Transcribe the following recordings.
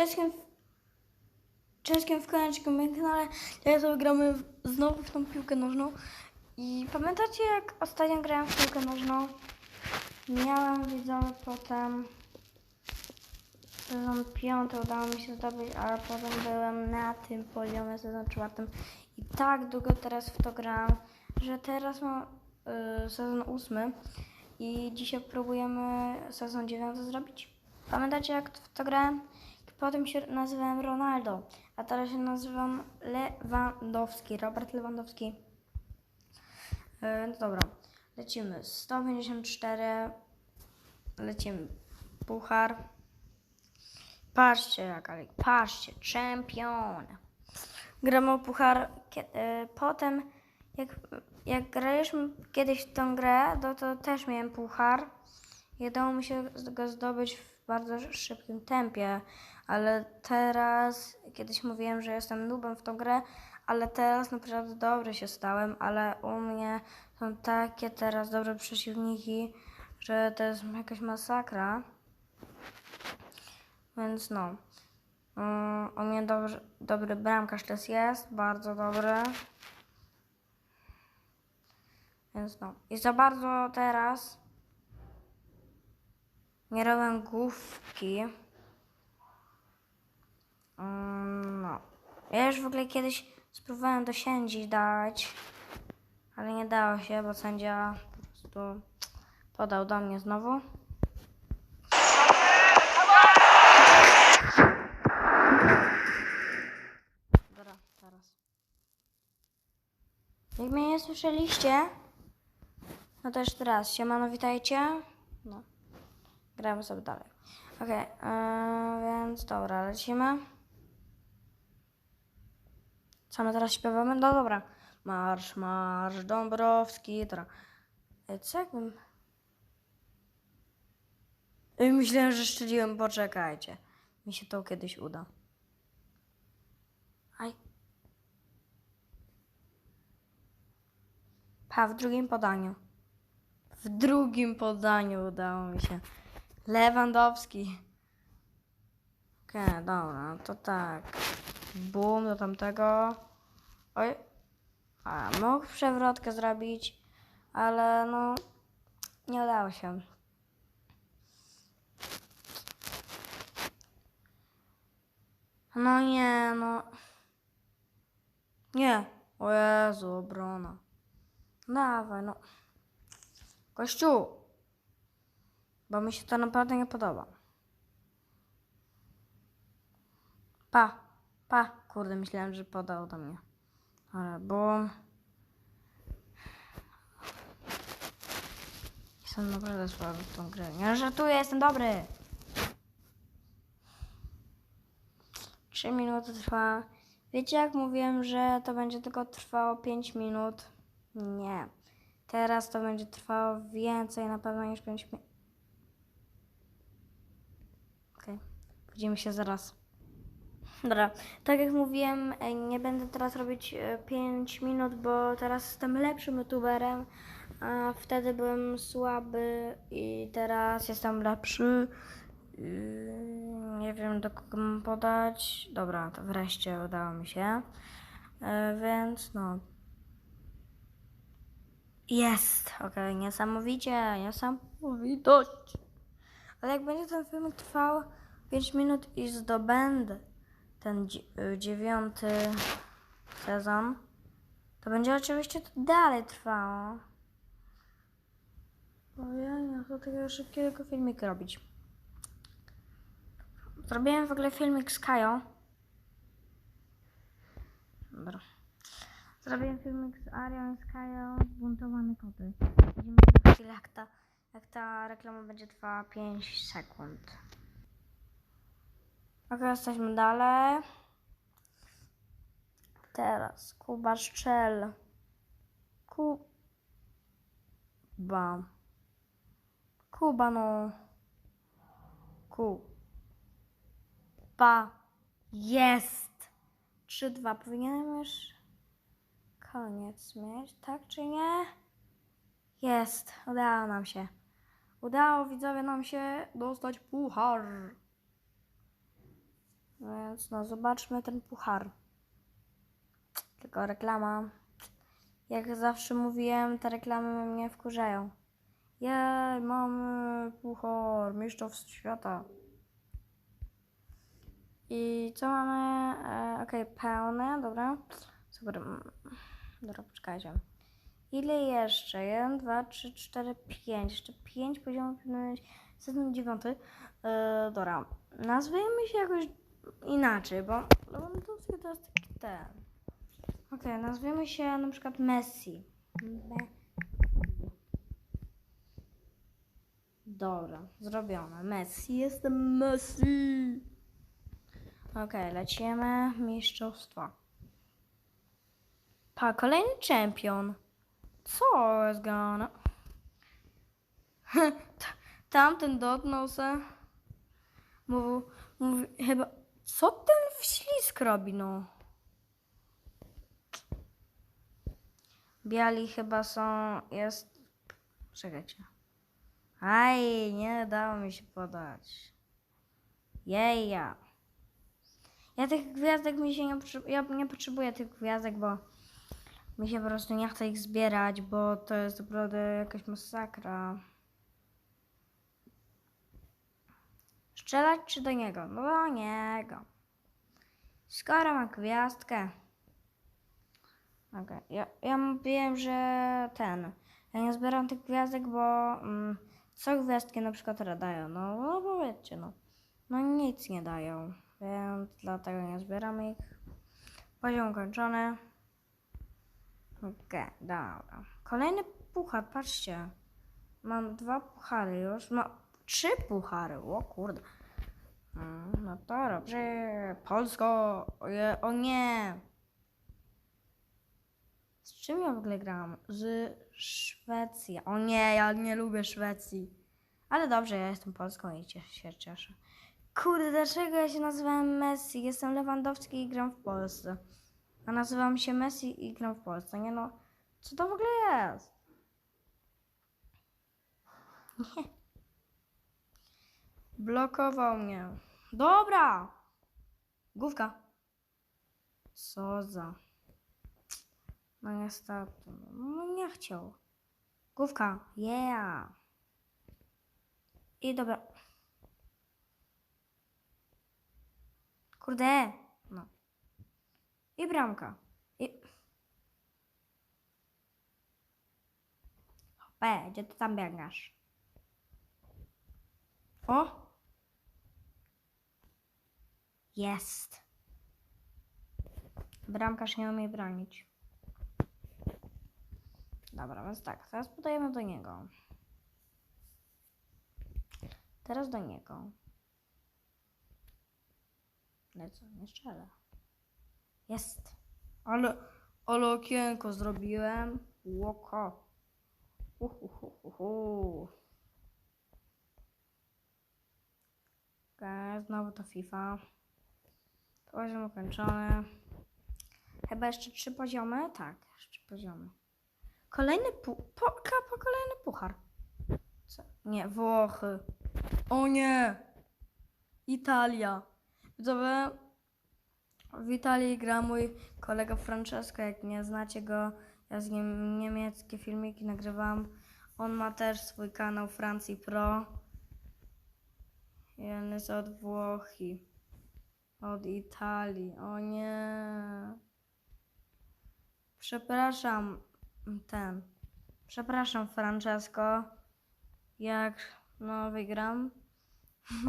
Czeskiem, czeskiem w kończym kanale. Teraz sobie gramy znowu w tą piłkę nożną. I pamiętacie jak ostatnio grałem w piłkę nożną? Miałem widzowie potem sezon piąty udało mi się zdobyć, ale potem byłem na tym poziomie sezon czwartym i tak długo teraz w to grałem, że teraz mam y, sezon ósmy i dzisiaj próbujemy sezon dziewiąty zrobić. Pamiętacie jak w to grałem? Potem się nazywałem Ronaldo, a teraz się nazywam Lewandowski, Robert Lewandowski. Y, no dobra, lecimy. 154, lecimy. Puchar. Patrzcie jak, patrzcie, czempion. Gramy o puchar. e, Potem, jak, jak graliśmy kiedyś w tą grę, to, to też miałem puchar. I udało mi się go zdobyć w bardzo szybkim tempie. Ale teraz, kiedyś mówiłem, że jestem nubem w tą grę, ale teraz naprawdę dobry się stałem, ale u mnie są takie teraz dobre przeciwniki, że to jest jakaś masakra. Więc no. Mm, u mnie dobry, dobry bramkarz też jest, bardzo dobry. Więc no. I za bardzo teraz nie robię główki. Mm, no. Ja już w ogóle kiedyś spróbowałem do sędzi dać, ale nie dało się, bo sędzia po prostu podał do mnie znowu. Dobra, teraz. Jak mnie nie słyszeliście, no to jeszcze raz. Siemano, witajcie. No. Gramy sobie dalej. Okej, yy, więc dobra, lecimy. Co my teraz śpiewamy? No dobra. Marsz, marsz, Dąbrowski, dobra. Ej, co jakbym... Ej, myślałem, że szczeliłem, poczekajcie. Mi się to kiedyś uda. Aj. Pa, w drugim podaniu. W drugim podaniu udało mi się. Lewandowski. Okej, dobra, to tak. Bum do tamtego. Oj. A, mógł przewrotkę zrobić, ale no, nie udało się. No nie, no. Nie. O Jezu, obrona. Dawaj, no. Kościół. Bo mi się to naprawdę nie podoba. Pa, pa. Kurde, myślałem, że podał do mnie. Ale bum. Jestem naprawdę słaby w tą grę. Nie żartuję, jestem dobry. Trzy minuty trwa. Wiecie, jak mówiłem, że to będzie tylko trwało 5 minut? Nie. Teraz to będzie trwało więcej na pewno niż 5 minut. Okej, widzimy się zaraz. Dobra, tak jak mówiłem, e, nie będę teraz robić 5 minut, bo teraz jestem lepszym youtuberem, a wtedy byłem słaby i teraz jestem lepszy. Yy, Nie wiem do kogo mam podać. Dobra, to wreszcie udało mi się. E, Więc no. Jest! Okej, niesamowicie, niesamowitość. Ale jak będzie ten film trwał 5 minut i zdobędę ten y, dziewiąty sezon, to będzie oczywiście to dalej trwało. Bo ja nie chcę takiego szybkiego filmika robić. Zrobiłem w ogóle filmik z Kają. Dobra. Zrobiłem filmik z Arią i z Kają, zbuntowane koty. Widzimy chwilę, jak ta, jak ta reklama będzie trwała 5 sekund. Ok, jesteśmy dalej. Teraz Kuba Szczel. Kuba. Kuba, no. Kuba. Jest. 3-2. Powinienem już koniec mieć, tak czy nie? Jest. Udało nam się. Udało widzowie nam się dostać puchar. Więc no, zobaczmy ten puchar. Tylko reklama. Jak zawsze mówiłem, te reklamy mnie wkurzają. Jej, mamy puchar mistrzostw świata. I co mamy? E, Okej, pełne, dobra. Super. mm, Dobra, poczekajcie. Ile jeszcze? 1, 2, 3, 4, 5. Jeszcze 5 poziomów powinno mieć. Sezon 9. E, dobra. Nazwijmy się jakoś inaczej, bo Lewandowski to jest taki ten. Okej, nazwiemy się na przykład Messi. Me Dobra, zrobione. Messi, jestem Messi. Okej, lecimy. Mistrzostwa. Pa, kolejny czempion. Co jest grane? T- Tamten dotknął se. Mówił, mówi, chyba, co ten wślizg robi, no? Biali chyba są, jest, czekajcie. Aj, nie dało mi się podać. Jeja. Ja tych gwiazdek mi się nie, ja nie potrzebuję tych gwiazdek, bo mi się po prostu nie chce ich zbierać, bo to jest naprawdę jakaś masakra. Strzelać czy do niego? No do niego. Skoro ma gwiazdkę. Okej, ja, ja mówiłem, że ten. Ja nie zbieram tych gwiazdek, bo mm, co gwiazdki na przykład dają? No, no powiedzcie, no. No nic nie dają, więc dlatego nie zbieram ich. Poziom kończony. Okej, dobra. Kolejny puchar, patrzcie. Mam dwa puchary już. No, trzy puchary. O kurde. No to dobrze. Polsko. O, je, o nie. Z czym ja w ogóle gram? Z Szwecji. O nie, ja nie lubię Szwecji. Ale dobrze, ja jestem Polską i cieszę się cieszę. Kurde, dlaczego ja się nazywam Messi? Jestem Lewandowski i gram w Polsce. A nazywam się Messi i gram w Polsce. Nie no, co to w ogóle jest? Nie. Blokował mnie. Dobra! Główka. Co za... No niestety. No nie chciał. Główka. Yeah. I dobra. Kurde. No. I bramka. I... Hopę, gdzie ty tam biegasz? O! Jest. Bramkarz nie umie bronić. Dobra, więc tak, teraz podajemy do niego. Teraz do niego. Lecę, nie strzelę. Jest. Ale, ale okienko zrobiłem. Łoko. Uhuhuhuhu. Okej, znowu to FIFA. Poziom ukończony. Chyba jeszcze trzy poziomy? Tak, jeszcze trzy poziomy. Kolejny pu... Po, po kolejny puchar. Co? Nie, Włochy. O nie! Italia. Widzowie, w Italii gra mój kolega Francesco. Jak nie znacie go, ja z nim niemieckie filmiki nagrywam. On ma też swój kanał Francji Pro. I on jest od Włochi. Od Italii. O nie. Przepraszam, ten. Przepraszam, Francesco. Jak no wygram.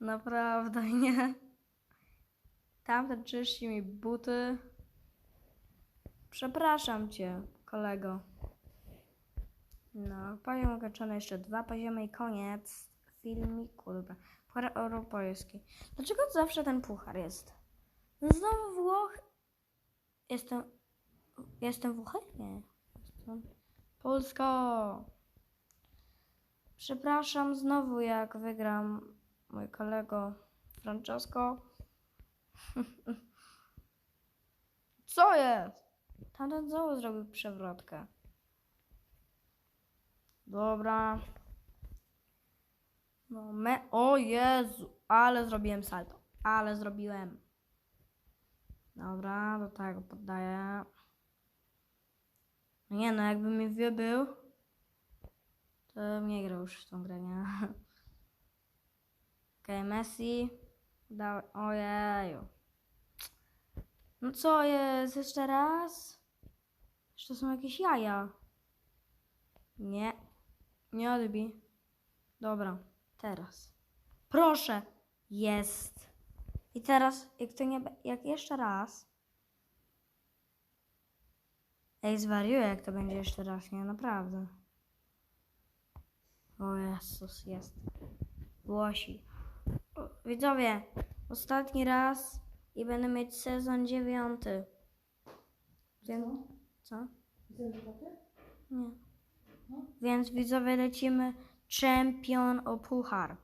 Naprawdę nie. Tamten czyści mi buty. Przepraszam cię, kolego. No, poziom ukończony jeszcze dwa poziomy i koniec filmiku. Dobra. Puchar europejski. Dlaczego zawsze ten puchar jest? Znowu Włoch. Jestem. Jestem Włochy? Nie. Polska. Przepraszam znowu, jak wygram mój kolego Francesco. Co jest? Tamten znowu zrobił przewrotkę. Dobra. No, me... O Jezu, ale zrobiłem salto. Ale zrobiłem. Dobra, do tego poddaję. No nie no, jakby mi wybył, to nie grał już w tą grę, nie? Okej, Messi. Dał... Ojeju. No co jest? Jeszcze raz? Jeszcze są jakieś jaja. Nie. Nie odbij. Dobra, teraz. Proszę. Jest. I teraz, jak to nie... Jak jeszcze raz... Ej, zwariuję, jak to będzie jeszcze raz, nie? Naprawdę. O Jezus, jest. Głosi. O, Widzowie, ostatni raz i będę mieć sezon dziewiąty. Więc, co? Nie. Więc widzowie lecimy czempion o puchar.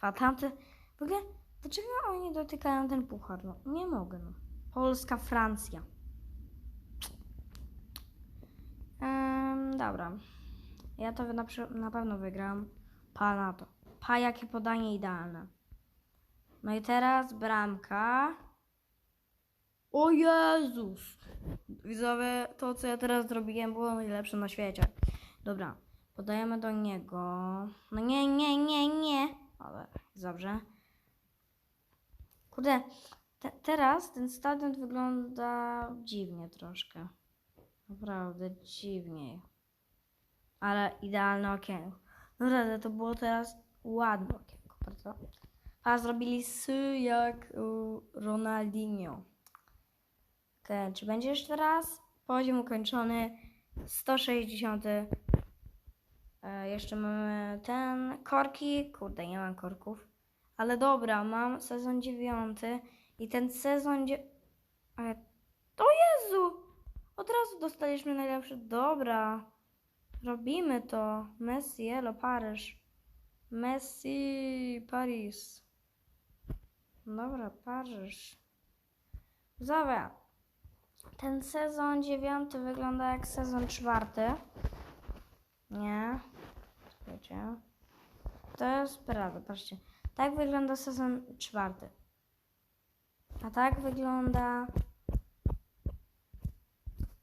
A tamte... W ogóle, dlaczego oni dotykają ten puchar? No, nie mogę, no. Polska, Francja. Em, dobra. Ja to na, na pewno wygram. Pa na to. Pa, jakie podanie idealne. No i teraz bramka. O Jezus! Widzowie, to co ja teraz zrobiłem było najlepsze na świecie. Dobra, podajemy do niego. No nie, nie, nie, nie. Ale dobrze. Kurde, te, teraz ten stadion wygląda dziwnie troszkę. Naprawdę dziwniej. Ale idealne okienko. Naprawdę, to było teraz ładne okienko, bardzo. A zrobili sy jak u Ronaldinho. Okej, czy będzie jeszcze raz? Poziom ukończony 160. E, jeszcze mamy ten korki. Kurde, nie mam korków. Ale dobra, mam sezon dziewiąty i ten sezon dzie... Ale to Jezu! Od razu dostaliśmy najlepszy. Dobra. Robimy to. Messi, elo, Paryż. Messi, Paris. Dobra, Paryż. Dobra. Ten sezon dziewiąty wygląda jak sezon czwarty. Nie. Wiecie. To jest prawda, patrzcie. Tak wygląda sezon czwarty. A tak wygląda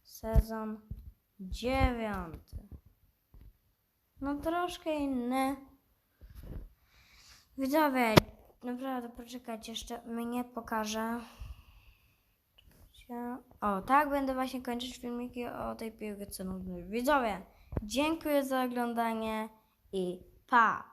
sezon dziewiąty. No troszkę inny. Widzowie, naprawdę poczekajcie, jeszcze mnie pokażę. O, tak będę właśnie kończyć filmiki o tej piłce nudnej. Widzowie, dziękuję za oglądanie i pa!